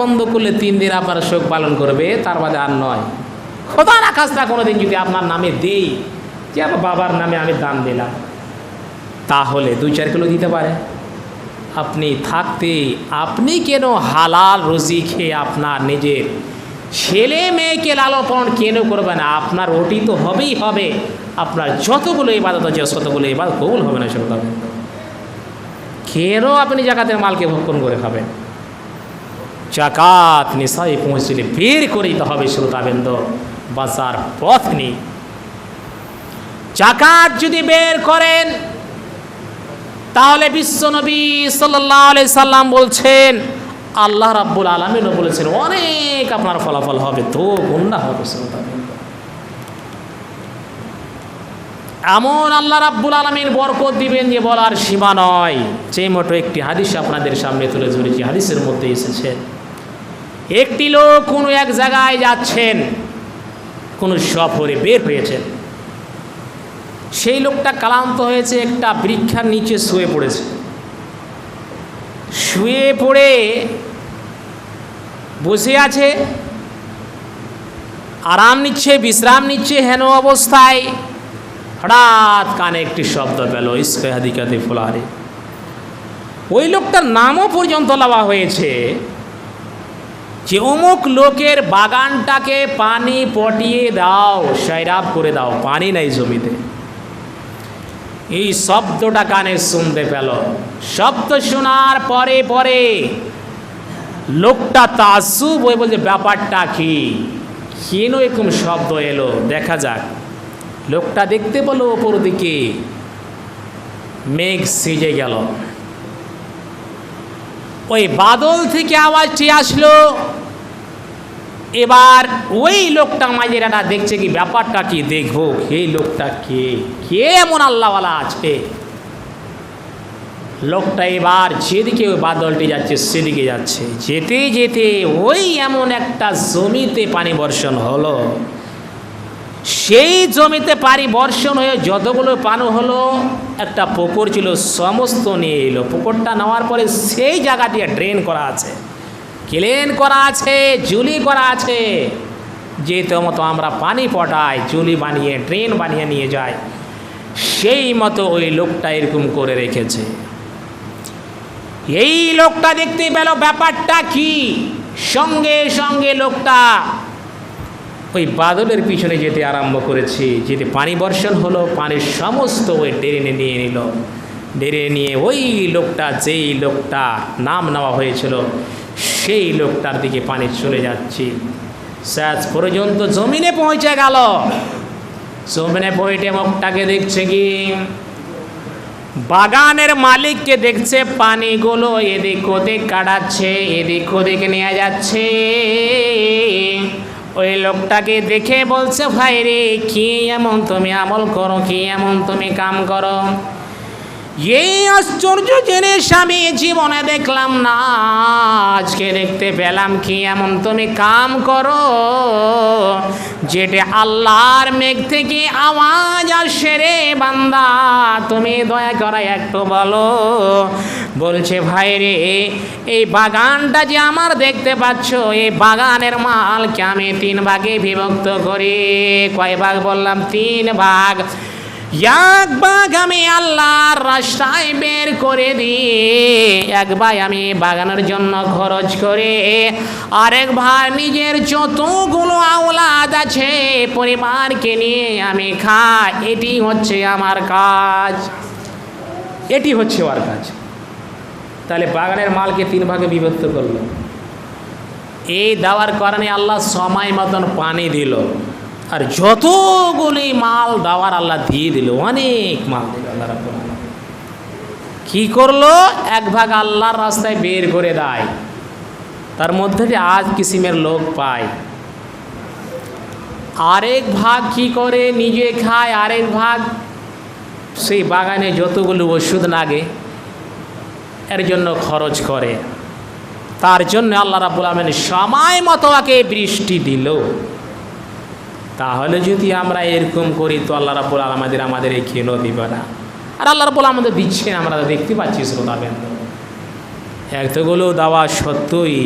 বন্ধ করলে তিন দিন আপনার শোক পালন করবে, তার বাদে আর নয়। খোদা না খাস্তা কোনো দিন যদি আপনার নামে দেই, যে আমার বাবার নামে আমি দান দিলাম, তাহলে দুই চার কিলো দিতে পারে। আপনি থাকতে, আপনি কেন হালাল রুজি খেয়ে আপনার নিজের ছেলে মেয়েকে লালন পালন কেন করবেন? আপনার ওটি তো হবেই হবে। আপনার যতগুলো ইবাদত আছে, ততগুলো ইবাদ কবুল হবে না হবে। কেন আপনি জাকাতের মালকে ভক্ষণ করে খাবেন? জাকাত নিশায় পৌঁছলে বের করে দিতে হবে শ্রোতাবেন্দ বাঁচার পথ নেই। জাকাত যদি বের করেন, তাহলে বিশ্বনবী সাল্লাহ আলি সাল্লাম বলছেন, আল্লাহ রাব্বুল আলমিনও বলেছেন, অনেক আপনার ফলাফল হবে, তো গুন্ডা হবে এমন আল্লাহ রাব্বুল আলমীর বরকত দিবেন যে বলার সীমা নয়। যে মতো একটি হাদিস আপনাদের সামনে তুলে ধরেছি, হাদিসের মধ্যে এসেছে। একটি লোক কোনো এক জায়গায় যাচ্ছেন, কোনো সফরে বের হয়েছেন। সেই লোকটা ক্লান্ত হয়েছে, একটা বৃক্ষার নিচে শুয়ে পড়েছে। শুয়ে পড়ে বসে আছে, আরাম নিচ্ছে, বিশ্রাম নিচ্ছে, হেন অবস্থায় হঠাৎ কানে একটি শব্দ পেল ইস্কেহাদিকাতে ফোলারে ওই লোকটার নামও পর্যন্ত লাওয়া হয়েছে। যে অমুক লোকের বাগানটাকে পানি পটিয়ে দাও সৈরাব করে দাও, পানি নাই জমিতে। এই শব্দটা কানে শুনতে পেল। শব্দ শোনার পরে পরে লোকটা তাসুব হয়ে বলছে, ব্যাপারটা কি? কেন এরকম শব্দ এলো? দেখা যাক। লোকটা দেখতে পেল ওপর দিকে। মেঘ সিজে গেল। ওই বাদল থেকে আওয়াজটি আসলো। এবার ওই লোকটা মাঝেরাটা দেখছে কি ব্যাপারটা কি? দেখব এই লোকটা কে? কে এমন আল্লাহওয়ালা আছে লোকটা এবার যেদিকে ওই বাদলটি যাচ্ছে, সেদিকে যাচ্ছে। যেতে যেতে ওই এমন একটা জমিতে পানি বর্ষণ হলো। সেই জমিতে পানি বর্ষণ হয়ে যতগুলো পানি হলো, একটা পুকুর ছিল, সমস্ত নিয়ে এলো। পুকুরটা নেওয়ার পরে সেই জায়গাটি ড্রেন করা আছে। ক্লিন করা আছে জুলি করা আছে। যে মতো আমরা পানি পটাই জুলি বানিয়ে ড্রেন বানিয়ে নিয়ে যাই, সেই মতো ওই লোকটা এরকম করে রেখেছে। এই লোকটা দেখতে পেল ব্যাপারটা কি? সঙ্গে সঙ্গে লোকটা ওই বাদলের পিছনে যেতে আরম্ভ করেছে। যেতে পানি বর্ষণ হলো, পানির সমস্ত ওই ডেরেনে নিয়ে নিল। ডেরে নিয়ে ওই লোকটা, যেই লোকটা নাম নেওয়া হয়েছিল, সেই লোকটার দিকে পানি চলে যাচ্ছে। শেষ পর্যন্ত জমিনে পৌঁছে গেল। জমিনে পৌঁছে মুখটাকে দেখছে কি? বাগানের মালিককে দেখছে, পানিগুলো এদিক ওদিক কাটাচ্ছে এদিক ওদিক নিয়ে যাচ্ছে। ওই লোকটাকে দেখে বলছে ভাই রে কি এমন তুমি আমল করো, কি এমন তুমি কাম করো? এই আশ্চর্য জিনিস আমি জীবনে দেখলাম না। আজকে দেখতে পেলাম কি এমন তুমি কাম করো, যেটা আল্লাহর মেঘ থেকে আওয়াজ আসে রে বান্দা। তুমি দয়া করে একটু বলো। বলছে, ভাই রে, এই বাগানটা যে আমার দেখতে পাচ্ছ, এই বাগানের মালকে আমি তিন ভাগে বিভক্ত করি। কয় ভাগ? বললাম, তিন ভাগ। এক ভাগ আমি আল্লাহর রাস্তায় বের করে দিয়ে এক ভাই আমি বাগানের জন্য খরচ করে। আরেক ভাই নিজের যতগুলো আওলাদ আছে, পরিবারকে নিয়ে আমি খাই। এটি হচ্ছে আমার কাজ। এটি হচ্ছে ওর কাজ। তাহলে বাগানের মালকে তিন ভাগে বিভক্ত করল। এই দেওয়ার কারণে আল্লাহ সময় মতন পানি দিল। আর যতগুলি মাল দেওয়ার আল্লাহ দিয়ে দিল, অনেক মাল দিল আল্লাহ রাব্বুল কি করল? এক ভাগ আল্লাহর রাস্তায় বের করে দেয়। তার মধ্যে যে আজ কিসিমের লোক পায়। আরেক ভাগ কি করে? নিজে খায়। আরেক ভাগ সেই বাগানে যতগুলো ওষুধ লাগে, এর জন্য খরচ করে। তার জন্য আল্লাহ রাবুল আলমেন সময় মতো আগে বৃষ্টি দিল। তাহলে যদি আমরা এরকম করি তো আল্লাহ রাবুল আমাদের আমাদের এই খেলো দিবে না। আর আল্লাহ রাবুল আমাদের দিচ্ছেন আমরা দেখতে পাচ্ছি শ্রোতাবেন্দ্র এতগুলো দাওয়া সত্ত্বই